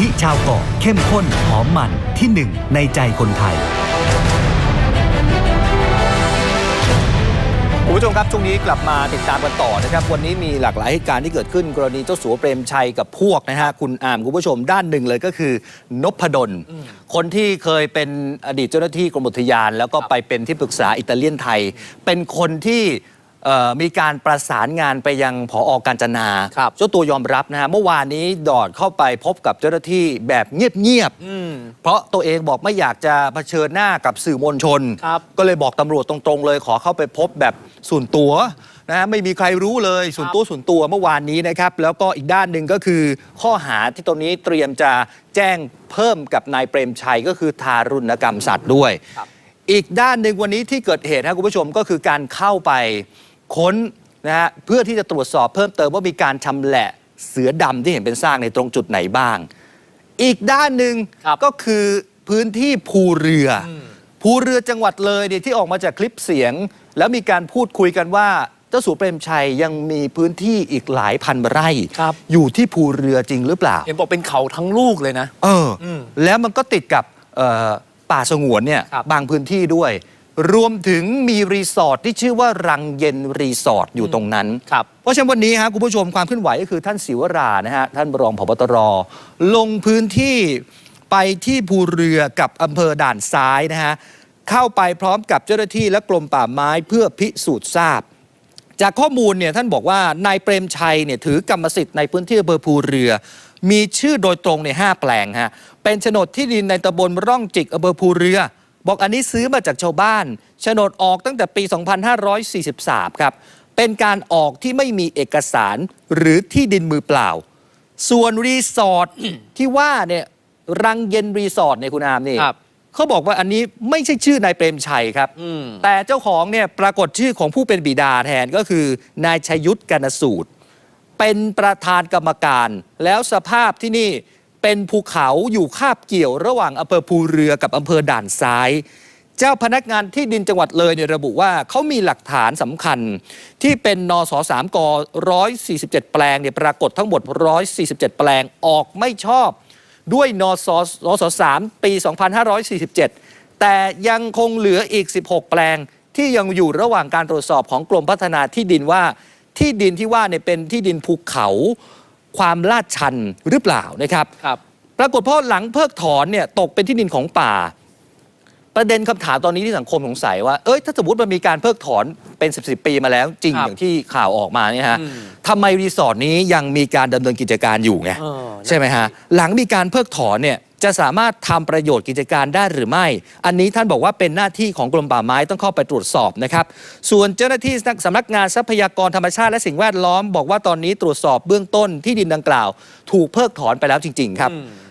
ทิชาวเกาะเข้มข้นหอมมันที่หนึ่งในใจคนไทยคุณผู้ชมครับช่วงนี้กลับมาติดตามกันต่อนะครับ วันนี้มีหลากหลายเหตุการณ์ที่เกิดขึ้น กรณีเจ้าสัวเปรมชัยกับพวกนะฮะคุณอามคุณผู้ชมด้านหนึ่งเลยก็คือนพดล คนที่เคยเป็นอดีตเจ้าหน้าที่กรมอุทยาน แล้วก็ไปเป็นที่ปรึกษาอิตาเลียนไทย เป็นคนที่ เอ่อมีการประสานงานไปยังผออกาญจนาครับ เจ้าตัวยอมรับนะฮะเมื่อวานนี้ดอดเข้าไปพบกับเจ้าหน้าที่แบบเงียบๆ อืม เพราะตัวเองบอกไม่อยากจะเผชิญหน้ากับสื่อมวลชน ครับ ก็เลยบอกตำรวจตรงๆเลยขอเข้าไปพบแบบส่วนตัวนะฮะไม่มีใครรู้เลยส่วนตัวส่วนตัวเมื่อวานนี้นะครับ แล้วก็อีกด้านหนึ่งก็คือ ข้อหาที่ตรงนี้เตรียมจะแจ้งเพิ่มกับนายเปรมชัยก็คือทารุณกรรมสัตว์ด้วยครับอีกด้านหนึ่งวันนี้ที่เกิดเหตุนะคุณผู้ชมก็คือการเข้าไป ค้นนะฮะเพื่อที่จะตรวจสอบเพิ่มเติมว่ามีการชำแหละเสือดำที่เห็นเป็นซากในตรงจุดไหนบ้าง อีกด้านหนึ่งครับ ก็คือพื้นที่ภูเรืออภูเรือจังหวัดเลยเนี่ยที่ออกมาจากคลิปเสียง แล้วมีการพูดคุยกันว่าเจ้าสัวเปรมชัยยังมีพื้นที่อีกหลายพันไร่ ครับ อยู่ที่ภูเรือจริงหรือเปล่า เห็นบอกเป็นเขาทั้งลูกเลยนะ เอออมแล้วมันก็ติดกับเอ่อป่าสงวนเนี่ยครับบางพื้นที่ด้วย รวมถึงมีรีสอร์ทที่ชื่อว่ารังเย็นรีสอร์ทอยู่ตรงนั้น ครับ เพราะฉะนั้นวันนี้ฮะคุณผู้ชมความเคลื่อนไหวก็คือท่านศิวรานะฮะท่านรองผบตร ลงพื้นที่ไปที่ภูเรือกับอำเภอด่านซ้ายนะฮะเข้าไปพร้อมกับเจ้าหน้าที่และกรมป่าไม้เพื่อพิสูจน์ทราบ จากข้อมูลเนี่ยท่านบอกว่านายเปรมชัยเนี่ยถือกรรมสิทธิ์ในพื้นที่อำเภอภูเรือ มีชื่อโดยตรงใน5แปลงฮะเป็นโฉนดที่ดินในตำบลร่องจิกอำเภอภูเรือ บอกอันนี้ซื้อมาจากชาวบ้านโฉนดออกตั้งแต่ปี 2543 ครับ เป็นการออกที่ไม่มีเอกสารหรือที่ดินมือเปล่า ส่วนรีสอร์ทที่ว่าเนี่ยรังเย็นรีสอร์ทเนี่ยคุณอามนี่ครับ เขาบอกว่าอันนี้ไม่ใช่ชื่อนายเปรมชัยครับ อืม แต่เจ้าของเนี่ยปรากฏชื่อของผู้เป็นบิดาแทนก็คือนายชยุทธกนสูตร เป็นประธานกรรมการ แล้วสภาพที่นี่ เป็นภูเขาอยู่คาบเกี่ยวระหว่างอำเภอภูเรือกับอำเภอด่านซ้าย เจ้าพนักงานที่ดินจังหวัดเลยเนี่ยระบุว่าเขามีหลักฐานสำคัญ ที่เป็นนสสามก147 แปลงเนี่ยปรากฏทั้งหมด 147 แปลงออกไม่ชอบ ด้วยนสนสสามปี 2547 แต่ยังคงเหลืออีก 16 แปลงที่ยังอยู่ระหว่างการตรวจสอบของกรมพัฒนาที่ดินว่าที่ดินที่ว่าเนี่ยเป็นที่ดินภูเขา ความลาดชันหรือเปล่านะครับ ครับ ปรากฏพอหลังเพิกถอนเนี่ยตกเป็นที่ดินของป่า ประเด็นคำถามตอนนี้ที่สังคมสงสัยว่า เอ้ย ถ้าสมมติมันมีการเพิกถอนเป็น10บสปีมาแล้ว จริงครับอย่างที่ข่าวออกมาเนี่ยฮะอืมทำไมรีสอร์ทนี้ยังมีการดำเนินกิจการอยู่ไงเออใช่ไหมฮะ หลังมีการเพิกถอนเนี่ยจะสามารถทำประโยชน์กิจการได้หรือไม่ อันนี้ท่านบอกว่าเป็นหน้าที่ของกรมป่าไม้ต้องเข้าไปตรวจสอบนะครับ ส่วนเจ้าหน้าที่สำนักงานทรัพยากรธรรมชาติและสิ่งแวดล้อม บอกว่าตอนนี้ตรวจสอบเบื้องต้นที่ดินดังกล่าว ถูกเพิกถอนไปแล้วจริง ๆ ครับอืม